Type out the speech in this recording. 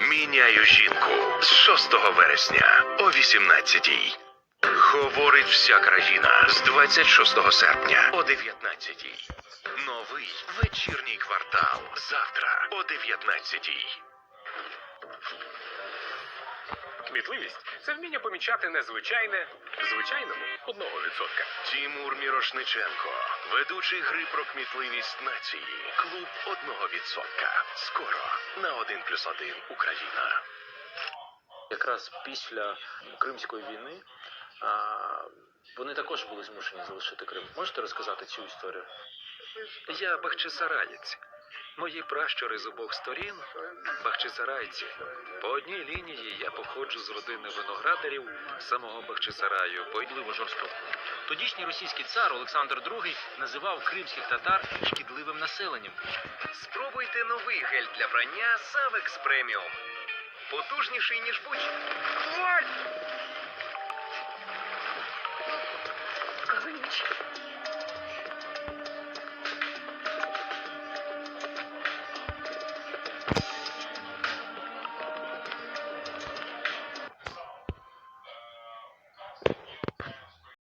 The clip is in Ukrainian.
Міняю жінку з 6 вересня о 18-й. Говорить вся країна з 26 серпня о 19-й. Новий вечірній квартал завтра о 19-й. Кмітливість це вміння помічати незвичайне звичайному одного відсотка. Тімур Мірошниченко, ведучий гри про кмітливість нації. Клуб одного відсотка. Скоро на 1 плюс 1 Україна. якраз після Кримської війни а, вони також були змушені залишити Крим. Можете розказати цю історію? Я бахчисараєць. Мої пращури з обох сторін бахчисарайці. По одній лінії я походжу з родини виноградарів самого Бахчисараю. Бойливо жорстоко. Тодішній російський цар Олександр II називав кримських татар шкідливим населенням. Спробуйте новий гель для брання Савекс Преміум. Потужніший ніж будь. Колючий.